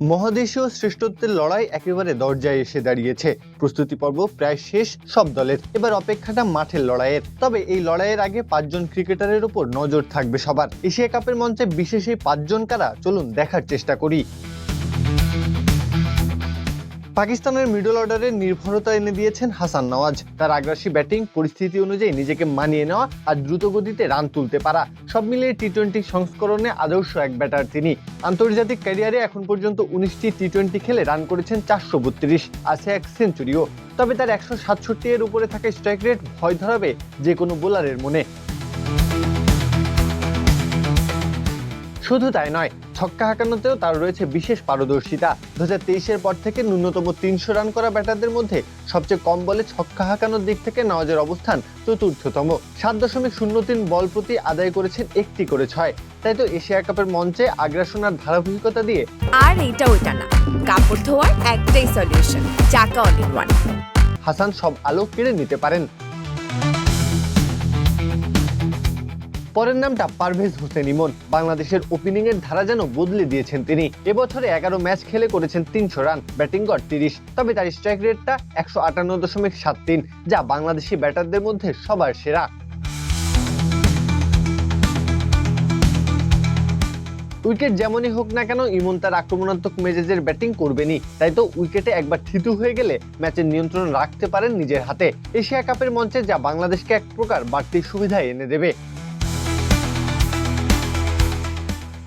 মহাদেশীয় শ্রেষ্ঠত্বের লড়াই একেবারে দরজায় এসে দাঁড়িয়েছে। প্রস্তুতি পর্ব প্রায় শেষ, সব দলের। এবার অপেক্ষাটা মাঠের লড়াইয়ের। তবে এই লড়াইয়ের আগে পাঁচজন ক্রিকেটারের উপর নজর থাকবে সবার। এশিয়া কাপের মঞ্চে বিশেষ এই পাঁচজন কারা? চলুন দেখার চেষ্টা করি। পাকিস্তানের মিডল অর্ডারে নির্ভরতা এনে দিয়েছেন হাসান নওয়াজ। তার আগ্রাসী ব্যাটিং পরিস্থিতি অনুযায়ী নিজেকে মানিয়ে নেওয়া আর দ্রুত গতিতে রান তুলতে পারা, সব মিলিয়ে টি টোয়েন্টি সংস্করণে আদর্শ এক ব্যাটার তিনি। আন্তর্জাতিক ক্যারিয়ারে এখন পর্যন্ত উনিশটি টি টোয়েন্টি খেলে রান করেছেন চারশো বত্রিশ আছে এক সেঞ্চুরিও। তবে তার একশো সাতষট্টি এর উপরে থাকা স্ট্রাইক রেট ভয় ধরাবে যে কোনো বোলারের মনে। শুধু তাই নয় ছক্কা হাঁকানোতেও তার রয়েছে বিশেষ পারদর্শিতা। দু হাজার তেইশের পর থেকে ন্যূনতম তিনশো রান করা ব্যাটারদের মধ্যে সবচেয়ে কম বলে ছক্কা হাঁকানোর দিক থেকে নওয়াজের অবস্থান চতুর্থতম। সাত দশমিক শূন্য তিন বল প্রতি আদায় করেছেন একটি করে ছয়। তাই তো এশিয়া কাপের মঞ্চে আগ্রাসন আর ধারাবাহিকতা দিয়ে আর এইটা ওইটা না কাপড় ধোয়ার একটাই সলিউশন চাকা অল ইন ওয়ান হাসান সব আলো কেড়ে নিতে পারেন। পরের নামটা পারভেজ হোসেন ইমন। বাংলাদেশের ওপেনিং এর ধারা যেন বদলে দিয়েছেন তিনি। এবছরে এগারো ম্যাচ খেলে করেছেন তিনশো রান ব্যাটিং গড় তিরিশ। তবে তার স্ট্রাইক রেটটা একশো আটান্ন দশমিক সাত তিন, যা বাংলাদেশি ব্যাটারদের মধ্যে সবার সেরা। উইকেট যেমনই হোক না কেন, ইমন তার আক্রমণাত্মক মেজাজের ব্যাটিং করবেনই। তাই তো উইকেটে একবার থিতু হয়ে গেলে ম্যাচের নিয়ন্ত্রণ রাখতে পারেন নিজের হাতে। এশিয়া কাপের মঞ্চে যা বাংলাদেশকে এক প্রকার বাড়তি সুবিধা এনে দেবে।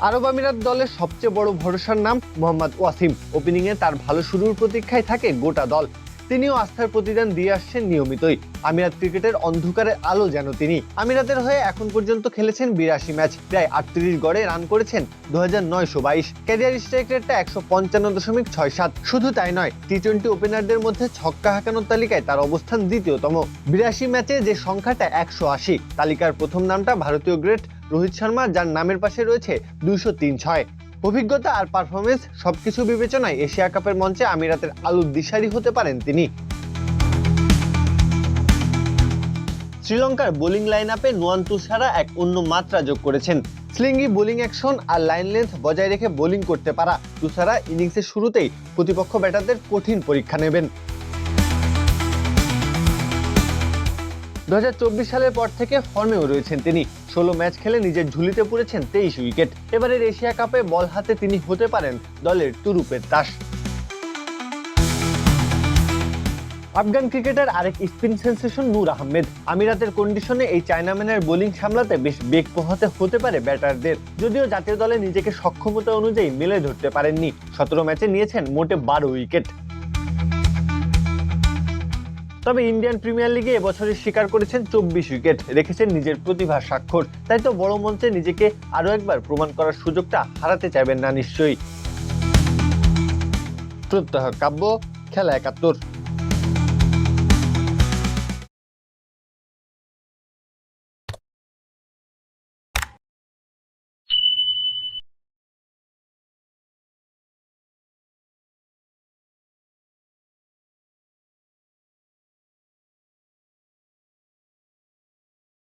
আরব আমিরাত দলের সবচেয়ে বড় ভরসার নাম মোহাম্মদ ওয়াসিম। ওপেনিংয়ে তার ভালো শুরুর প্রতীক্ষায় থাকে গোটা দল। তিনিও আস্থার প্রতিদান দিয়ে আসছেন নিয়মিতই। আমিরাত ক্রিকেটের অন্ধকারের আলো যেন তিনি। আমিরাতের হয়ে এখন পর্যন্ত খেলেছেন বিরাশি ম্যাচ, প্রায় আটত্রিশ গড়ে রান করেছেন দু হাজার নয়শো বাইশ। ক্যারিয়ার স্ট্রাইক রেটটা একশো পঞ্চান্ন দশমিক ছয় সাত। শুধু তাই নয় টি টোয়েন্টি ওপেনারদের মধ্যে ছক্কা হাঁকানোর তালিকায় তার অবস্থান দ্বিতীয়তম। বিরাশি ম্যাচে যে সংখ্যাটা একশো আশি, তালিকার প্রথম নামটা ভারতীয় গ্রেট রোহিত শর্মা, যার নামের পাশে রয়েছে দুইশো তিন ছয়। অভিজ্ঞতা আর পারফরমেন্স সবকিছু বিবেচনায় এশিয়া কাপের মঞ্চে আমিরাতের আলুর দিশারি হতে পারেন তিনি। শ্রীলঙ্কার বোলিং লাইন আপে নোয়ান্তু ছাড়া এক অন্য মাত্রা যোগ করেছেন। স্লিঙ্গি বোলিং অ্যাকশন আর লাইন লেন্থ বজায় রেখে বোলিং করতে পারা তুষারা ইনিংসের শুরুতেই প্রতিপক্ষ ব্যাটারদের কঠিন পরীক্ষা নেবেন। দু হাজার চব্বিশ সালের পর থেকে ফর্মেও রয়েছেন তিনি। ষোলো ম্যাচ খেলে নিজের ঝুলিতে পড়েছেন তেইশ উইকেট। এবারের এশিয়া কাপে বল হাতে তিনি হতে পারেন দলের তুরুপের তাস। আফগান ক্রিকেটার আরেক স্পিন সেন্সেশন নূর আহমেদ। আমিরাতের কন্ডিশনে এই চায়নাম্যানের বোলিং সামলাতে বেশ বেগ পোহাতে হতে পারে ব্যাটারদের। যদিও জাতীয় দলে নিজেকে সক্ষমতা অনুযায়ী মেলে ধরতে পারেননি। সতেরো ম্যাচে নিয়েছেন মোটে বারো উইকেট। তবে ইন্ডিয়ান প্রিমিয়ার লিগে এবছরে শিকার করেছেন চব্বিশ উইকেট। রেখেছেন নিজের প্রতিভার স্বাক্ষর। তাই তো বড় মঞ্চে নিজেকে আরও একবার প্রমাণ করার সুযোগটা হারাতে চাইবেন না নিশ্চয়ই। প্রত্যহ কাব্য, খেলা একাত্তর।